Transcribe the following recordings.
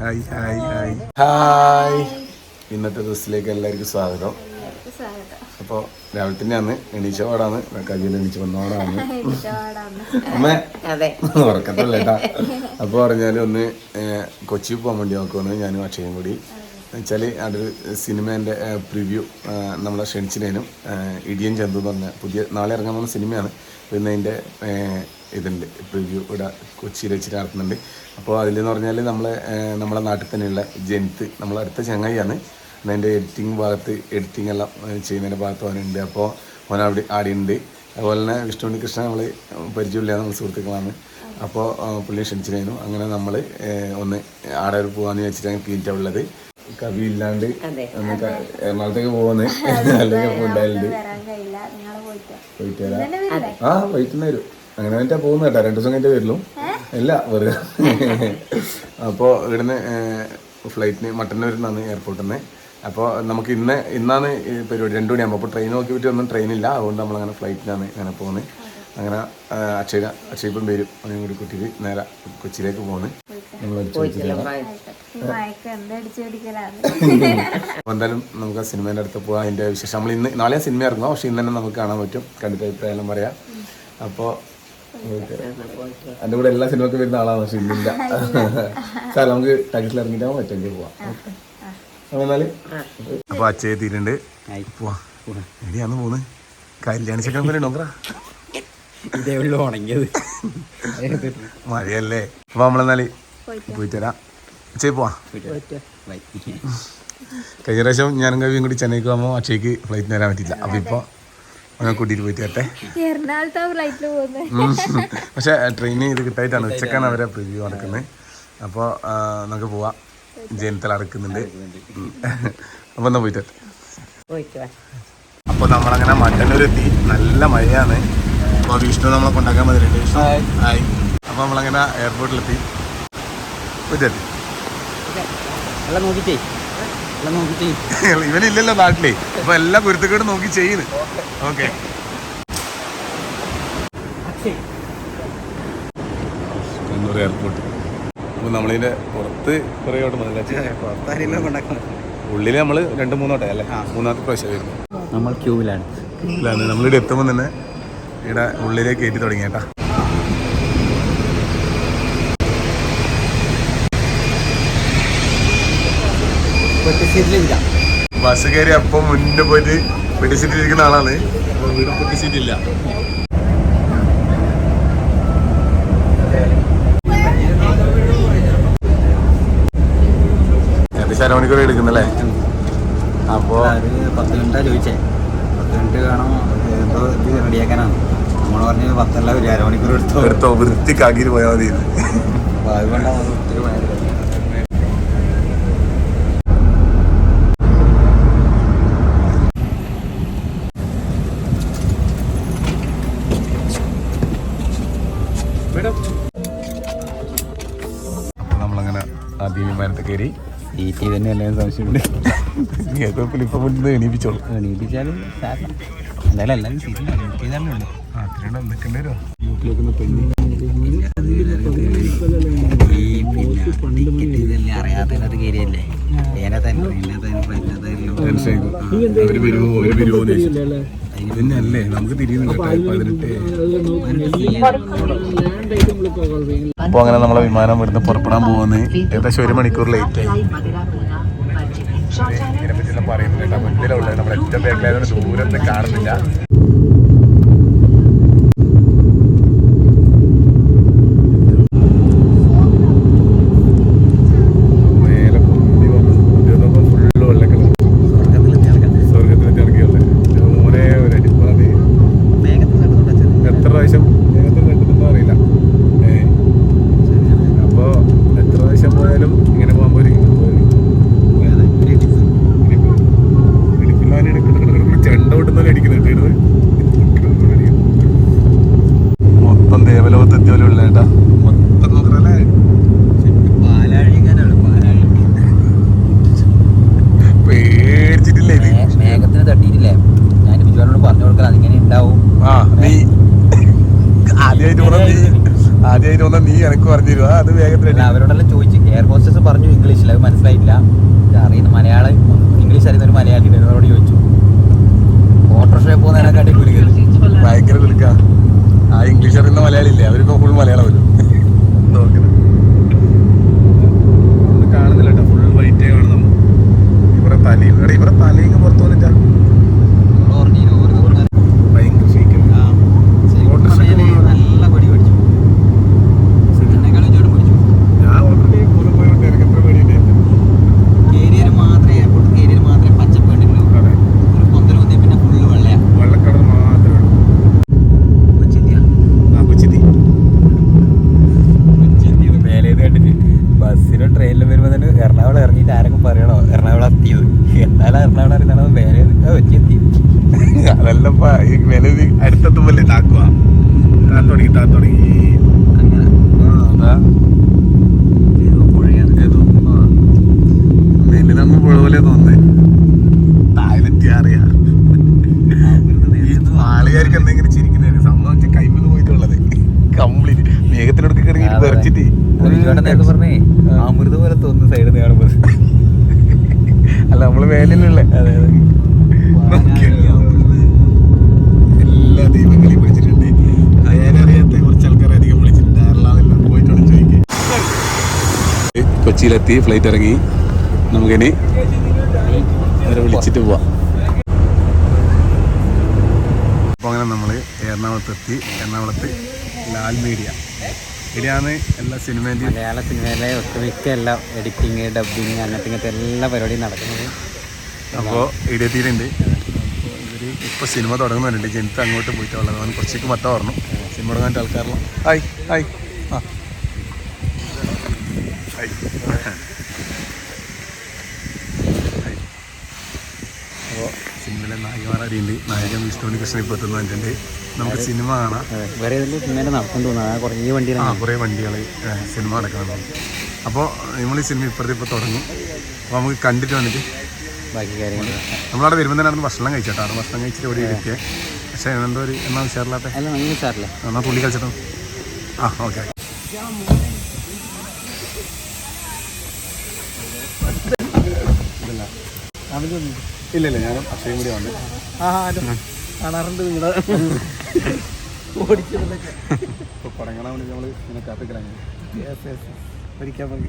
Hi hi hi. Hi. ഇന്നത്തെ ദിവസത്തിലേക്ക് എല്ലാവർക്കും സ്വാഗതം. അപ്പോൾ രാവിലെ തന്നെയാണ് എണീച്ച പാടാണ് കയ്യിൽ എണീച്ച് വന്നോടാണ് അമ്മേ അതെ. ഉറക്കത്തല്ല അപ്പോൾ പറഞ്ഞാൽ ഒന്ന് കൊച്ചി പോകാൻ വേണ്ടി നോക്കുമെന്ന് ഞാനും അക്ഷയും കൂടി. വെച്ചാൽ അതൊരു സിനിമേന്റെ പ്രിവ്യൂ നമ്മളെ ക്ഷണിച്ചിനേനും ഇടിയൻ ചന്തു എന്ന് പറഞ്ഞ പുതിയ നാളെ ഇറങ്ങാൻ പോകുന്ന സിനിമയാണ്. പിന്നെ അതിന്റെ ഇതുണ്ട് പ്രിവ്യൂ ഇവിടെ കൊച്ചിയിൽ വെച്ചിട്ട് നടത്തുന്നുണ്ട്. അപ്പോൾ അതിലെന്ന് പറഞ്ഞാൽ നമ്മളെ നമ്മളെ നാട്ടിൽ തന്നെയുള്ള ജനിത്ത് നമ്മളെ അടുത്ത ചങ്ങായിയാണ്. അതിന്റെ എഡിറ്റിംഗ് ഭാഗത്ത് എഡിറ്റിംഗ് എല്ലാം ചെയ്യുന്നതിന്റെ ഭാഗത്ത് അവനുണ്ട്. അപ്പോൾ അവൻ അവിടെ ആടിയുണ്ട്. അതുപോലെ തന്നെ വിഷ്ണുണ്ണി കൃഷ്ണൻ നമ്മൾ പരിചയമില്ല നമ്മൾ സുഹൃത്തുക്കളാണ്. അപ്പോൾ പുള്ളിയെ ക്ഷണിച്ചിരുന്നു അങ്ങനെ നമ്മൾ ഒന്ന് ആടെ ഒരു പോകാന്ന് വെച്ചിട്ടാണ് തീറ്റ ഉള്ളത്. കവി ഇല്ലാണ്ട് എറണാകുളത്തേക്ക് പോകുന്നത് അല്ലെങ്കിൽ ഉണ്ടായിട്ടുണ്ട് പോയിട്ട് വരാം. ആ വൈകുന്നേരം വരും. അങ്ങനെ വേണ്ടാ പോകുന്ന കേട്ടോ. രണ്ടു ദിവസം കഴിഞ്ഞിട്ട് വരുള്ളൂ. ഇല്ല വെറുതെ. അപ്പോൾ ഇവിടുന്ന് ഫ്ലൈറ്റിന് മട്ടന്നൂരിന്നാണ് വരുന്നതാണ് എയർപോർട്ടിൽ നിന്ന് അപ്പോൾ നമുക്ക് ഇന്ന് ഇന്നാണ് ഈ പരിപാടി. രണ്ടു മണിയാകുമ്പോൾ അപ്പോൾ ട്രെയിൻ നോക്കി പറ്റി ഒന്നും ട്രെയിനില്ല അതുകൊണ്ട് നമ്മളങ്ങനെ ഫ്ലൈറ്റിനാണ് അങ്ങനെ പോകുന്നത് അങ്ങനെ അക്ഷയ അക്ഷയപ്പം വരും അവനും കൂടി കുട്ടിക്ക് നേരെ കൊച്ചിയിലേക്ക് പോകുന്നത് എന്തായാലും നമുക്ക് സിനിമേന്റെ അടുത്ത് പോകാം അതിന്റെ വിശേഷം. നമ്മൾ ഇന്ന് നാളെ സിനിമ ഇറങ്ങും പക്ഷെ ഇന്ന് തന്നെ നമുക്ക് കാണാൻ പറ്റും. കണ്ടിട്ട് അഭിപ്രായം പറയാം. അപ്പോൾ എന്റെ കൂടെ എല്ലാ സിനിമക്കും വരുന്ന ആളാണ് പക്ഷെ ഇന്നില്ല. സാർ നമുക്ക് ടാക്സിൽ ഇറങ്ങിയിട്ടാകും പറ്റുമെങ്കിൽ പോവാം. അപ്പൊ അപ്പോൾ അച്ഛയെ തീരുണ്ട് പോവാ. എവിടെയാന്ന് പോകുന്നത് കല്യാണ ചക്കരം പോലെ ഉണ്ടോ? ഇതേ ഉള്ളു ഉണങ്ങിയത്. മഴയല്ലേ? അപ്പോൾ നമ്മളെന്നാൽ പോയിട്ട്? വരാം പോവാം? കഴിഞ്ഞ പ്രാവശ്യം ഞാനും കവിയും കൂടി ചെന്നൈക്ക് പോകുമ്പോൾ അക്ഷയ്ക്ക് ഫ്ലൈറ്റിന് വരാൻ പറ്റില്ല അപ്പൊ ഇപ്പോൾ ഞാൻ കൂട്ടിയിട്ട് പോയിട്ട് വരട്ടെ. പക്ഷേ ട്രെയിൻ ഇത് കിട്ടായിട്ടാണ്. ഉച്ചക്കാണ് അവരെ പ്രിവ്യൂ നടക്കുന്നത് അപ്പോൾ നമുക്ക് പോവാം. ജനത്തിൽ അടക്കുന്നുണ്ട് അപ്പോൾ എന്നാ പോയിട്ട് വരട്ടെ. വാ. അപ്പോൾ നമ്മളങ്ങനെ മട്ടന്നൂർ എത്തി നല്ല മഴയാണ്. അപ്പോൾ വിഷ്ണു നമ്മളെ കൊണ്ടാക്കാൻ മതി വിഷ്ണു ഹായ്. അപ്പോൾ നമ്മളങ്ങനെ എയർപോർട്ടിലെത്തി ഇവനില്ലല്ലോ നാട്ടിലേ. അപ്പൊ എല്ലാ കുരുത്തക്കേടും നോക്കി ചെയ്യുന്നു ഓക്കെ. കണ്ണൂർ എയർപോർട്ട്. അപ്പോൾ നമ്മളിതിന്റെ പുറത്ത് കുറേ ഓട്ടം നമ്മൾ ഉള്ളിൽ നമ്മൾ രണ്ട് മൂന്നോട്ടെ അല്ലേ? മൂന്നാമത്തെ പ്രാവശ്യം വരുന്നു നമ്മൾ ക്യൂവിലാണ്. നമ്മളിവിടെ എത്തുമ്പോൾ തന്നെ ഇവിടെ ഉള്ളിലേക്ക് കയറ്റി തുടങ്ങിയേട്ടാ സീറ്റിലില്ല ബസ് കയറി അപ്പം മുന്നേ പോയിട്ട് പെട്ടി സീറ്റിൽ ഇരിക്കുന്ന ആളാണ്. അപ്പോൾ ഇവിടെ പെട്ടി സീറ്റ് ഇല്ല ഏകദേശം അരമണിക്കൂർ എടുക്കുന്നല്ലേ? അപ്പോൾ ഒരു പത്ത് മിനിറ്റാ ചോദിച്ചേ. പത്ത് മിനിറ്റ് കാണാം എന്തോ ഇത് റെഡിയാക്കാനാണ്. നമ്മൾ പറഞ്ഞ പത്തല്ല ഒരു അരമണിക്കൂർ എടുത്തോ. എടുത്തോ വൃത്തിക്കാക്കി പോയാൽ മതി. അപ്പൊ അതുകൊണ്ടാണ് വേണ്ട ഒത്തിരി ഭയങ്കര കയറി. സീറ്റ് തന്നെയല്ലേ സംശയമുണ്ട് ഇപ്പം മുന്നേ എണീപ്പിച്ചോളൂ. എണീപ്പിച്ചാലും എന്തായാലും ഈ പിന്നെ ടിക്കറ്റ് ഇതെല്ലാം അറിയാത്തതിനകത്ത് കയറിയല്ലേ ട്രെയിനകത്ത് ഫ്ലൈറ്റിനകത്ത് ഇതന്നെയല്ലേ? നമുക്ക് തിരിയുന്നില്ല അപ്പോൾ അങ്ങനെ നമ്മളെ വിമാനം ഇവിടുന്ന് പുറപ്പെടാൻ പോകുന്നത് ഏകദേശം ഒരു മണിക്കൂർ ലേറ്റ് ആയി. ഇതിനെപ്പറ്റിയെല്ലാം പറയുന്നില്ല മുന്നിലുള്ള നമ്മുടെ ഏറ്റവും ബാക്കിലായതുകൊണ്ട് ദൂരത്ത് കാണുന്നില്ല. കേട്ടാ ഞാൻ അതിങ്ങനെ ഉണ്ടാവും. ആ നീ പറഞ്ഞു അത് അവരോടെല്ലാം ചോദിച്ചു. എയർ ഹോസ്റ്റസ് പറഞ്ഞു ഇംഗ്ലീഷിൽ അത് മനസ്സിലായില്ല അറിയുന്ന മലയാളം ഇംഗ്ലീഷ് അറിയുന്ന ഒരു മലയാളി കൊച്ചിയിലെത്തി ഫ്ലൈറ്റ് ഇറങ്ങി. നമുക്കിനി അവരെ വിളിച്ചിട്ട് പോവാം. അപ്പോൾ അങ്ങനെ നമ്മൾ എറണാകുളത്തെത്തി. എറണാകുളത്ത് ലാൽ മീഡിയ. ഇവിടെയാണ് എല്ലാ സിനിമേന്റെയും മലയാള സിനിമയിലെ ഒട്ടുമിക്ക എല്ലാ എഡിറ്റിങ് ഡബിങ് അങ്ങനത്തെ ഇങ്ങനത്തെ എല്ലാ പരിപാടിയും നടക്കുന്നത്. അപ്പോൾ ഇവിടെ എത്തിയിട്ടുണ്ട് ഇവർ ഇപ്പോൾ സിനിമ തുടങ്ങുന്നുണ്ട്. ജനിത്ത് അങ്ങോട്ട് പോയിട്ടുള്ളത് കുറച്ചേക്ക് മത്ത പറഞ്ഞു സിനിമ തുടങ്ങാൻ ആൾക്കാരെല്ലാം. ആയി ആയി ആ അപ്പോൾ സിനിമയിലെ നായികമാരടിയുണ്ട് നായകൻ വിഷ്ണുവിന് കൃഷ്ണൻ ഇപ്പോൾ എത്തുന്നുണ്ട് നമുക്ക് സിനിമ കാണാം. വേറെ ഏതെങ്കിലും സിനിമയിൽ നടക്കാൻ തോന്നുന്നു. ആ കുറേ ആ വണ്ടിയിലാണ് കുറേ വണ്ടികൾ സിനിമ നടക്കണം അപ്പോൾ നമ്മൾ ഈ സിനിമ ഇപ്പുറത്തെ ഇപ്പോൾ തുടങ്ങും. അപ്പോൾ നമുക്ക് കണ്ടിട്ട് വന്നിട്ട് ബാക്കി കാര്യങ്ങൾ നമ്മളവിടെ വരുമ്പോൾ തന്നെ അവിടുന്ന് ഭക്ഷണം കഴിച്ചിട്ടാ. അവിടെ ഭക്ഷണം കഴിച്ചിട്ട് ഒരു ഇരിക്കുക പക്ഷേ എന്തോ ഒരു എന്നാ ഉഷാറില്ലാത്ത? അല്ല നിങ്ങൾ സാറില്ലേ എന്നാ തുള്ളി കളിച്ചിട്ടോ? ആ ഓക്കെ ഇല്ല ഇല്ല ഞാനും അക്ഷയം കൂടി വന്നു. കാണാറുണ്ട് നിങ്ങളെ. ഇപ്പോൾ തുടങ്ങണ വേണ്ടി നമ്മൾ ഇങ്ങനെ കാത്തിക്കലാണ്. പഠിക്കാൻ മതി.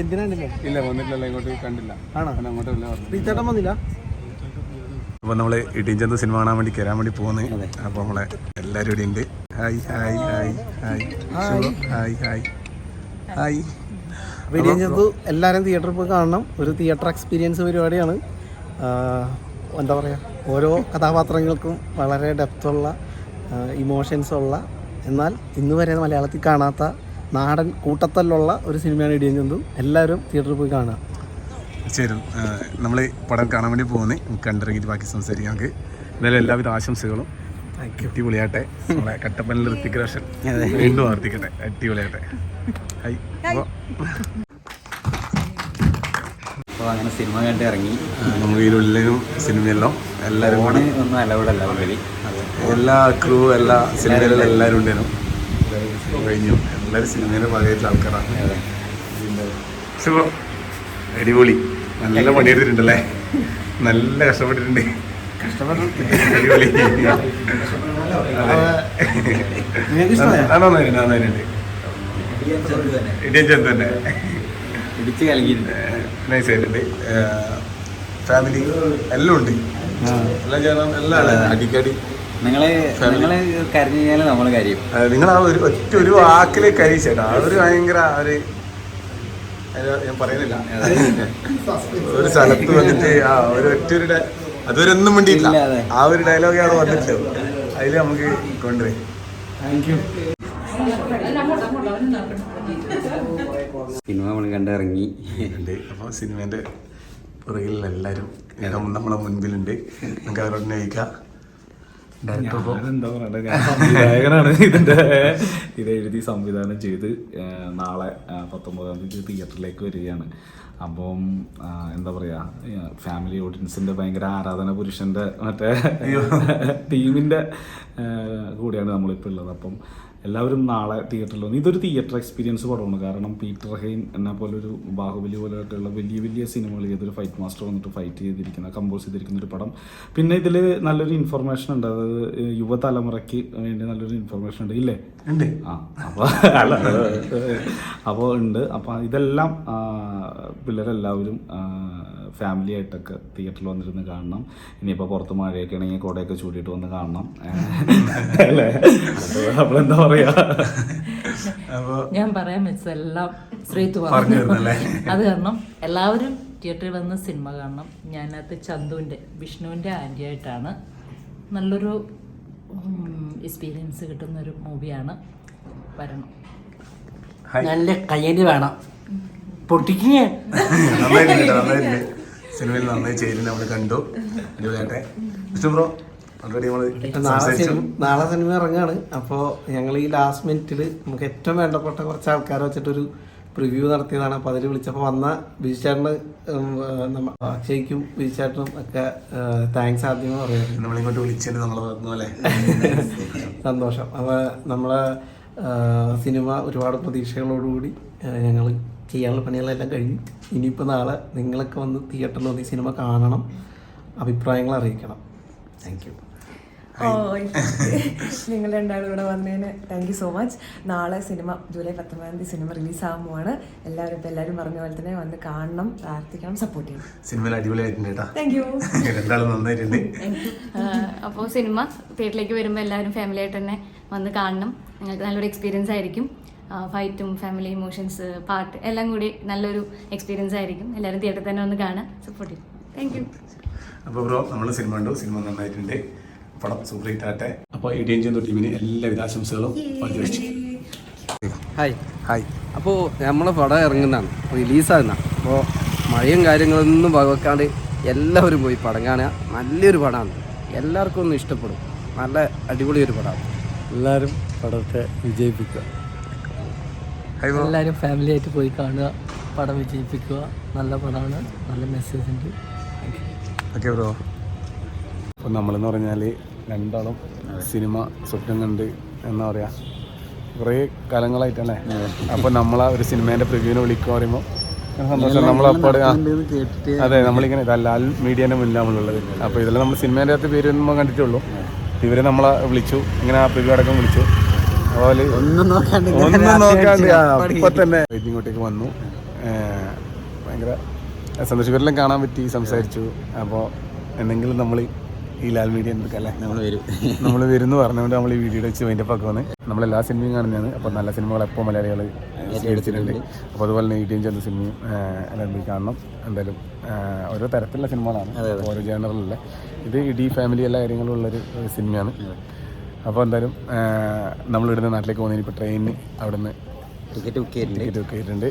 എന്തിനാണില്ലേ? ഇല്ല വന്നിട്ടില്ലല്ലോ ഇങ്ങോട്ട് കണ്ടില്ല. ആണോ? പിന്നെ അങ്ങോട്ട് റീച്ചേട്ടൻ വന്നില്ല? അപ്പോൾ നമ്മൾ ഇടിഞ്ചന്ത സിനിമ കാണാൻ വേണ്ടി കയറാൻ വേണ്ടി പോകുന്നത് അപ്പോൾ നമ്മളെ എല്ലാരും ഇവിടെ ഉണ്ട്. Hi hi hi hi hi hi hi വെടിയൻ എല്ലാവരും തിയേറ്ററിൽ പോയി കാണണം. ഒരു തിയേറ്റർ എക്സ്പീരിയൻസ് പരിപാടിയാണ്. എന്താ പറയുക ഓരോ കഥാപാത്രങ്ങൾക്കും വളരെ ഡെപ്തുള്ള ഇമോഷൻസ് ഉള്ള. എന്നാൽ ഇന്ന് വരെ മലയാളത്തിൽ കാണാത്ത നാടൻ കൂട്ടത്തല്ലുള്ള ഒരു സിനിമയാണ് ഇടിയൻ ചന്തു എല്ലാവരും തിയേറ്ററിൽ പോയി കാണുക. ശരി നമ്മൾ പടം കാണാൻ വേണ്ടി പോകുന്നത് കണ്ടിറങ്ങിയിട്ട് ബാക്കി സംസാരിക്കാം നമുക്ക്. എന്തായാലും എല്ലാവിധ ആശംസകളും. അടിപൊളിയാട്ടെ നമ്മളെ കട്ടപ്പനയിൽ ഋത്തിക് റോഷൻ വീണ്ടും ആവർത്തിക്കട്ടെ. അടിപൊളിയാട്ടെ ഹൈ അപ്പോൾ അപ്പോൾ അങ്ങനെ സിനിമ കണ്ട് ഇറങ്ങി. നമുക്ക് സിനിമയെല്ലാം എല്ലാവരും ഫോണ് ഒന്നും അലൗഡല്ല ഓൾറെഡി എല്ലാ ക്രൂ എല്ലാ സിനിമയിലും എല്ലാവരും ഉണ്ടായിരുന്നു കഴിഞ്ഞു. എല്ലാവരും സിനിമയിലെ പഴയിട്ടുള്ള ആൾക്കാരാണ്. ശുഭം അടിപൊളി. നല്ല പണിയെടുത്തിട്ടുണ്ടല്ലേ? നല്ല കഷ്ടപ്പെട്ടിട്ടുണ്ട്. അടിപൊളി. നന്നായിട്ടുണ്ട് നന്നായിട്ടുണ്ട്. ഇടിയൻ ചന്ത് തന്നെ. ഇടിച്ച് കലങ്ങിയിട്ടുണ്ട്. നൈസ് ആയിട്ടുണ്ട്. ഫാമിലി എല്ലാം ഉണ്ട്. എല്ലാം ചെയ്യണം എല്ലാം അടിക്കടി. നിങ്ങൾ നിങ്ങൾ കരഞ്ഞു കഴിഞ്ഞാൽ നമ്മൾ കരയും. നിങ്ങൾ ആ ഒരു ഒറ്റ ഒരു വാക്കിൽ കരീച്ചേട്ടാ അതൊരു ഭയങ്കര ഒരു ഞാൻ പറയുന്നില്ല. ഒരു സ്ഥലത്ത് വന്നിട്ട് ആ ഒരു ഒറ്റ ഒരു ഡയ- അതുവരെ ഒന്നും വേണ്ടിയില്ല ഇല്ല, ആ ഒരു ഡയലോഗ് അവിടെ വന്നിട്ട് അതിൽ നമുക്ക് കൊണ്ടുപോയി. താങ്ക് യു സിനിമ നമ്മൾ കണ്ടിറങ്ങി. ഉണ്ട്. അപ്പോൾ സിനിമേന്റെ പുറകിൽ എല്ലാവരും ഇപ്പം നമ്മളെ മുൻപിലുണ്ട്. നമുക്ക് അവരോട് നയിക്കാം സംവിധായകനാണ്. ഇതിന്റെ ഇത് എഴുതി സംവിധാനം ചെയ്ത് നാളെ പത്തൊമ്പതാം തീയതി തിയേറ്ററിലേക്ക് വരികയാണ്. അപ്പം എന്താ പറയാ ഫാമിലി ഓഡിയൻസിന്റെ ഭയങ്കര ആരാധന പുരുഷന്റെ മറ്റേ ടീമിന്റെ കൂടെയാണ് നമ്മളിപ്പോൾ ഉള്ളത്. അപ്പം എല്ലാവരും നാളെ തിയേറ്ററിൽ വന്നു ഇതൊരു തിയേറ്റർ എക്സ്പീരിയൻസ് പടമാണ് കാരണം പീറ്റർ ഹെയിൻ എന്നെ പോലെ ഒരു ബാഹുബലി പോലെയായിട്ടുള്ള വലിയ വലിയ സിനിമകൾ ഏതൊരു ഫൈറ്റ് മാസ്റ്റർ വന്നിട്ട് ഫൈറ്റ് ചെയ്തിരിക്കുന്ന കമ്പോസ് ചെയ്തിരിക്കുന്ന ഒരു പടം. പിന്നെ ഇതിൽ നല്ലൊരു ഇൻഫർമേഷൻ ഉണ്ട്. അതായത് യുവതലമുറയ്ക്ക് വേണ്ടി നല്ലൊരു ഇൻഫർമേഷൻ ഉണ്ട്. ഇല്ലേ? ഉണ്ട്. ആ അപ്പോൾ അല്ല അപ്പോൾ ഉണ്ട്. അപ്പോൾ ഇതെല്ലാം പിള്ളേരെല്ലാവരും ഫാമിലി ആയിട്ടൊക്കെ തിയേറ്ററിൽ വന്നിരുന്ന് കാണണം. ഇനിയിപ്പോൾ പുറത്ത് മഴയൊക്കെ ആണെങ്കിൽ കുടയൊക്കെ ചൂടിയിട്ട് വന്ന് കാണണം. അല്ലേ? അപ്പോൾ എന്താ അപ്പോൾ ഞാൻ പറയാൻ വെച്ചതെല്ലാം ശ്രീത്തു പറഞ്ഞു? അത് കാരണം എല്ലാവരും തിയേറ്ററിൽ വന്ന് സിനിമ കാണണം. ഞാനകത്ത് ചന്തുവിന്റെ വിഷ്ണുവിന്റെ ആന്റിയായിട്ടാണ്. നല്ലൊരു എക്സ്പീരിയൻസ് കിട്ടുന്ന ഒരു മൂവിയാണ് വരണം. നല്ല കയ്യടി വേണം. പൊട്ടിക്കുക നന്നായിട്ടുണ്ട് നന്നായിട്ടുണ്ട്. സിനിമയിൽ നന്നായി ചേരുന്ന നമ്മൾ കണ്ടു. അടിപൊളിയാട്ടെ വിഷ്ണു ബ്രോ. ഓൾറെഡി നാളെ സിനിമ നാളെ സിനിമ ഇറങ്ങാണ്. അപ്പോൾ ഞങ്ങൾ ഈ ലാസ്റ്റ് മിനിറ്റിൽ നമുക്ക് ഏറ്റവും വേണ്ടപ്പെട്ട കുറച്ച് ആൾക്കാരെ വെച്ചിട്ടൊരു പ്രിവ്യൂ നടത്തിയതാണ്. അപ്പോൾ അതിൽ വിളിച്ചപ്പോൾ വന്ന ബിജുചേട്ടന് അക്ഷയ്ക്കും ബിജുചേട്ടനും ഒക്കെ താങ്ക്സ് ആദ്യം പറയാം നമ്മളിങ്ങോട്ട് വിളിച്ചതിന് നമ്മൾ പറഞ്ഞു സന്തോഷം. അപ്പോൾ നമ്മളെ സിനിമ ഒരുപാട് പ്രതീക്ഷകളോടുകൂടി ഞങ്ങൾ ചെയ്യാനുള്ള പണികളെല്ലാം കഴിഞ്ഞു ഇനിയിപ്പോൾ നാളെ നിങ്ങളൊക്കെ വന്ന് തിയേറ്ററിൽ വന്ന് ഈ സിനിമ കാണണം അഭിപ്രായങ്ങൾ അറിയിക്കണം. Thank you. നിങ്ങൾ രണ്ടാളും ഇവിടെ വന്നതിന് താങ്ക് യു സോ മച്ച് നാളെ സിനിമ ജൂലൈ പത്തൊമ്പതാം തീയതി സിനിമ റിലീസ് ആകുമ്പോഴാണ് എല്ലാവരും ഇപ്പം എല്ലാവരും പറഞ്ഞ പോലെ തന്നെ വന്ന് കാണണം പ്രാർത്ഥിക്കണം സപ്പോർട്ട് ചെയ്യണം. സിനിമയിൽ അടിപൊളിയായിട്ടുണ്ട് കേട്ടോ. താങ്ക് യു രണ്ടാളും നന്നായിട്ടുണ്ട്. അപ്പോൾ സിനിമ തിയേറ്ററിലേക്ക് വരുമ്പോൾ എല്ലാവരും ഫാമിലി ആയിട്ട് തന്നെ വന്ന് കാണണം. നിങ്ങൾക്ക് നല്ലൊരു എക്സ്പീരിയൻസ് ആയിരിക്കും. ഫൈറ്റും ഫാമിലി ഇമോഷൻസ് പാട്ട് എല്ലാം കൂടി നല്ലൊരു എക്സ്പീരിയൻസ് ആയിരിക്കും. എല്ലാവരും തിയേറ്ററിൽ തന്നെ വന്ന് കാണാൻ സപ്പോർട്ട് ചെയ്യും താങ്ക് യു അപ്പോൾ ബ്രോ നമ്മൾ സിനിമ ഉണ്ടോ സിനിമ നന്നായിട്ടുണ്ട്. പടം സൂപ്പർ ഹിറ്റ് ആട്ടെ അപ്പോൾ ഇടിയൻ ചന്തു ടീമിന് എല്ലാവിധ ആശംസകളും പങ്കുവച്ചു ഹായ്. ഹായ്. അപ്പോൾ നമ്മളെ പടം ഇറങ്ങുന്നതാണ്. റിലീസാകുന്ന അപ്പോൾ മഴയും കാര്യങ്ങളൊന്നും വകവെക്കാണ്ട് എല്ലാവരും പോയി പടം കാണുക. നല്ലൊരു പടമാണ്. എല്ലാവർക്കും ഒന്നും ഇഷ്ടപ്പെടും. നല്ല അടിപൊളി ഒരു പടമാണ്. എല്ലാവരും പടത്തെ വിജയിപ്പിക്കുക. എല്ലാവരും ഫാമിലി ആയിട്ട് പോയി കാണുക പടം വിജയിപ്പിക്കുക. നല്ല പടമാണ്. നല്ല മെസ്സേജ് ഉണ്ട്. Okay bro. അപ്പോൾ നമ്മളെന്ന് പറഞ്ഞാൽ രണ്ടാളും സിനിമ സ്വപ്നം കണ്ട് എന്താ പറയുക കുറേ കാലങ്ങളായിട്ടല്ലേ? അപ്പോൾ നമ്മളാ ഒരു സിനിമേന്റെ പ്രിവ്യൂനെ വിളിക്കുക പറയുമ്പോൾ സന്തോഷം. നമ്മളപ്പോൾ അതെ നമ്മളിങ്ങനെ ലാൽ മീഡിയേന്റെ മുന്നിൽ നമ്മളുള്ളത്. അപ്പോൾ ഇതെല്ലാം നമ്മൾ സിനിമേന്റെ അകത്ത് പേര് നമ്മൾ കണ്ടിട്ടുള്ളൂ ഇവർ നമ്മളെ വിളിച്ചു ഇങ്ങനെ ആ പ്രിവ്യൂ അടക്കം വിളിച്ചു. അതുപോലെ ഒന്നും നോക്കാണ്ട് ഒന്നും നോക്കാണ്ട് തന്നെ ഇങ്ങോട്ടേക്ക് വന്നു. ഭയങ്കര സന്തോഷകരെല്ലാം കാണാൻ പറ്റി സംസാരിച്ചു. അപ്പോൾ എന്തെങ്കിലും നമ്മൾ ഈ ലാൽ മീഡിയ എടുക്കല്ലേ നമ്മൾ വരും. നമ്മൾ വരുന്നു പറഞ്ഞുകൊണ്ട് നമ്മൾ ഈ വീഡിയോ വെച്ച് അതിന്റെ പക്കം വന്ന് നമ്മൾ എല്ലാ സിനിമയും കാണുന്നതാണ്. അപ്പോൾ നല്ല സിനിമകൾ എപ്പോൾ മലയാളികൾ എടുത്തിട്ടുണ്ട്. അപ്പോൾ അതുപോലെ തന്നെ ഇടിയും ചെന്ന സിനിമയും എല്ലാം പോയി കാണണം. എന്തായാലും ഓരോ തരത്തിലുള്ള സിനിമകളാണ്. ഓരോ ജേണറിലുള്ള ഇത് ഇടി ഫാമിലി എല്ലാ കാര്യങ്ങളും ഉള്ളൊരു സിനിമയാണ്. അപ്പോൾ എന്തായാലും നമ്മളിവിടുന്ന് നാട്ടിലേക്ക് പോകുന്നതിന് ഇപ്പോൾ ട്രെയിനിന് അവിടെ നിന്ന് ടിക്കറ്റ് ബുക്ക്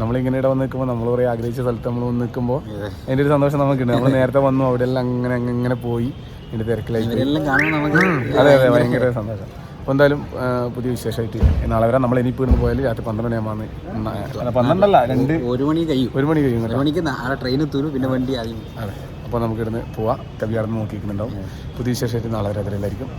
നമ്മളിങ്ങനെ ഇവിടെ വന്ന് നിൽക്കുമ്പോൾ നമ്മൾ കുറേ ആഗ്രഹിച്ച സ്ഥലത്ത് നമ്മൾ വന്ന് നിൽക്കുമ്പോൾ അതിന്റെ ഒരു സന്തോഷം നമുക്കുണ്ട്. നമ്മൾ നേരത്തെ വന്നു അവിടെ എല്ലാം അങ്ങനെ അങ്ങനെ പോയി. അതിന്റെ തിരക്കിലായി പോയി. ഇവരെല്ലാം കാണുമ്പോൾ നമുക്ക് അതെ അതെ ഭയങ്കര സന്തോഷം. അപ്പോൾ എന്തായാലും പുതിയ വിശേഷമായിട്ട് നാളെ വരാം. നമ്മൾ ഇനിയിപ്പോൾ ഇന്ന് പോയാൽ രാത്രി പന്ത്രണ്ട് മണിയാകുമ്പോൾ പന്ത്രണ്ടല്ല രണ്ട് ഒരു മണി കഴിയും. ഒരു മണി കഴിയും ഒരു മണിക്ക് നാളെ ട്രെയിൻ എത്തൂരും പിന്നെ വണ്ടി ആദ്യം അതെ. അപ്പോൾ നമുക്ക് ഇവിടുന്ന് പോവാം. കവി അവിടെ നോക്കിയിട്ടുണ്ടാവും പുതിയ വിശേഷമായിട്ട് നാളെ രാത്രി രാത്രിയിലായിരിക്കും